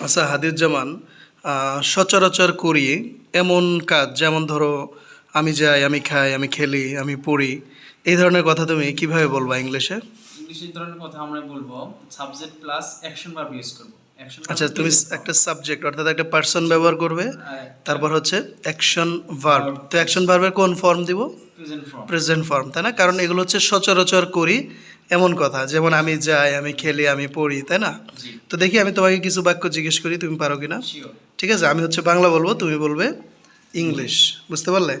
আচ্ছা হাদিউজ্জামান আহ, সচরাচর করি এমন কাজ যেমন ধরো আমি যাই আমি খাই আমি খেলি আমি পড়ি এই ধরনের কথা তুমি কীভাবে বলবা ইংলিশে? ইংলিশ এই ধরনের কথা আমরা বলব subject plus action verb use করব। আচ্ছা তুমি একটা সাবজেক্ট অর্থাৎ একটা পার্সন ব্যবহার করবে তারপর হচ্ছে অ্যাকশন ভার্ব তো অ্যাকশন ভার্বের কোন ফর্ম দিব? প্রেজেন্ট ফর্ম তাই না? কারণ এগুলো হচ্ছে সচরাচর করি এমন কথা যেমন আমি যাই আমি খেলি আমি পড়ি তাই না? তো দেখি আমি তোমাকে কিছু বাক্য জিজ্ঞেস করি তুমি পারো কিনা? ঠিক আছে আমি হচ্ছে বাংলা বলব তুমি বলবে ইংলিশ বুঝতে পারলে?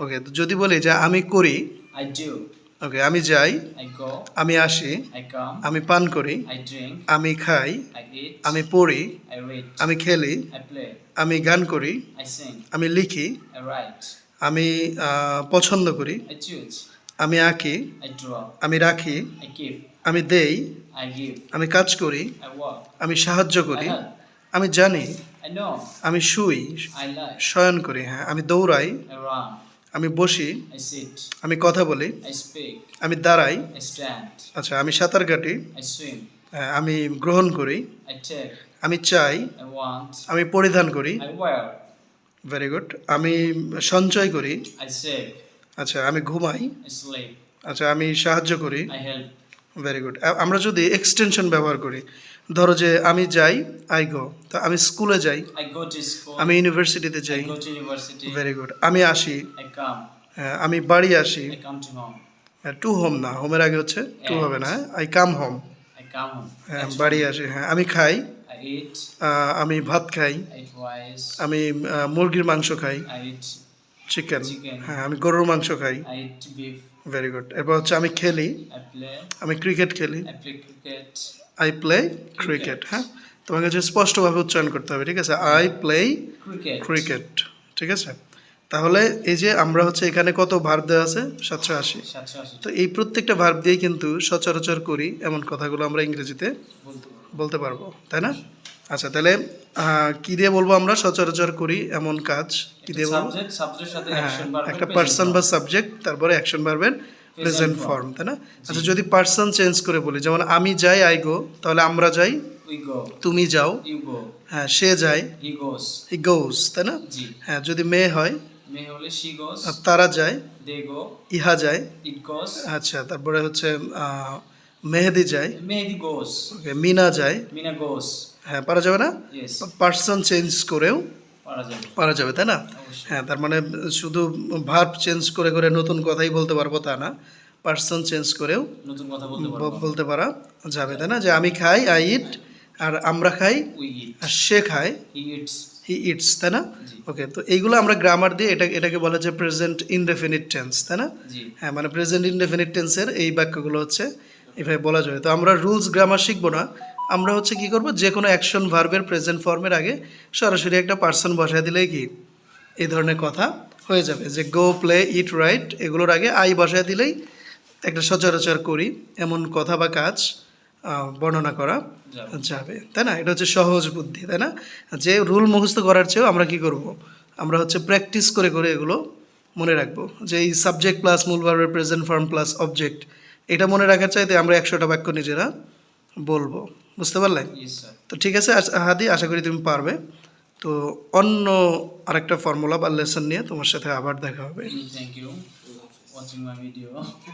ওকে তো যদি বলি যে আমি করি ওকে আমি যাই আমি আসি আমি পান করি আমি খাই আমি পড়ি আমি খেলি আমি গান করি আমি লিখি আমি পছন্দ করি আমি আঁকি আমি রাখি আমি দেই আমি কাজ করি আমি সাহায্য করি আমি জানি আমি শুই শয়ন করি হ্যাঁ আমি দৌড়াই আমি বসি আমি কথা বলি আমি দাঁড়াই আচ্ছা আমি সাঁতার কাটি হ্যাঁ, আমি গ্রহণ করি আমি চাই আমি পরিধান করি ভেরি গুড আমি সঞ্চয় করি আচ্ছা আমি ঘুমাই। আচ্ছা আমি সাহায্য করি। ভেরি গুড আমরা যদি এক্সটেনশন ব্যবহার করি ধরো যে আমি যাই আই গো তো আমি স্কুলে যাই আমি ইউনিভার্সিটিতে যাই। ভেরি গুড আমি আসি। আমি বাড়ি আসি। টু হোম না। হোমের আগে হচ্ছে টু হবে না আই কাম হোম হ্যাঁ বাড়ি আসি হ্যাঁ। আমি খাই। আমি ভাত খাই। আমি মুরগির মাংস খাই। চিকেন হ্যাঁ আমি গরুর মাংস খাই। ভেরি গুড এরপর হচ্ছে আমি খেলি। আমি ক্রিকেট খেলি। আই প্লে ক্রিকেট হ্যাঁ? তোমাকে হচ্ছে স্পষ্টভাবে উচ্চারণ করতে হবে ঠিক আছে? আই প্লে ক্রিকেট ঠিক আছে? তাহলে এই যে আমরা হচ্ছে এখানে কত ভার্ব দেওয়া আছে? সাতশো আশি। তো এই প্রত্যেকটা ভার্ব দিয়ে কিন্তু সচরাচর করি এমন কথাগুলো আমরা ইংরেজিতে বলতে পারব তাই না? আচ্ছা তাহলে কি দিয়ে বলব আমরা? সচরাচর করি এমন কাজ। কি দিয়ে বলব? হ্যাঁ একটা পার্সন বা সাবজেক্ট তারপরে অ্যাকশন ভার্বের প্রেজেন্ট ফর্ম তাই না? আচ্ছা যদি পার্সন চেঞ্জ করে বলি যেমন আমি যাই আই গো তাহলে আমরা যাই তুমি যাও। হ্যাঁ সে যায়। হি গোস তাই না? হ্যাঁ যদি মেয়ে হয় তারা যায় ইহা যায়। আচ্ছা তারপরে হচ্ছে আহ, মেহেদি যায়। Mehdi goes, ওকে মিনা যায়। Mina goes. হ্যাঁ পারা যাবে না? পার্সন চেঞ্জ করেও পারা যাবে। তাই না? হ্যাঁ তার মানে শুধু ভার্ব চেঞ্জ করে করে নতুন কথাই বলতে পারব তা না। পার্সন চেঞ্জ করেও নতুন কথা বলতে পারা যাবে তাই না? যে আমি খাই আই ইট আর আমরা খাই আর সে খায় হি ইটস হি ইটস তাই না? ওকে তো এইগুলো আমরা গ্রামার দিয়ে এটা এটাকে বলা যায় প্রেজেন্ট ইনডেফিনিট টেন্স তাই না? হ্যাঁ মানে প্রেজেন্ট ইনডেফিনিট টেন্সের এই বাক্যগুলো হচ্ছে এভাবে বলা যাবে তো আমরা রুলস গ্রামার শিখব না। আমরা হচ্ছে কি করব? যে কোনো অ্যাকশন ভার্বের প্রেজেন্ট ফর্মের আগে সরাসরি একটা পার্সন বসায় দিলেই কি এই ধরনের কথা হয়ে যাবে। যে গো প্লে ইট রাইট এগুলোর আগে আই বসায় দিলেই একটা সচরাচর করি এমন কথা বা কাজ বর্ণনা করা যাবে। যাবে। তাই না? এটা হচ্ছে সহজ বুদ্ধি তাই না? যে রুল মুখস্থ করার চেয়েও আমরা কি করব? আমরা হচ্ছে প্র্যাকটিস করে করে এগুলো মনে রাখব। যে এই সাবজেক্ট প্লাস মূল ভার্বের প্রেজেন্ট ফর্ম প্লাস অবজেক্ট এটা মনে রাখার চাইতে আমরা একশোটা বাক্য নিজেরা বলব। বুঝতে পারলে? তো ঠিক আছে হাদি আশা করি তুমি পারবে। তো অন্য আরেকটা ফর্মুলা বা লেসন নিয়ে তোমার সাথে আবার দেখা হবে। Thank you watching my video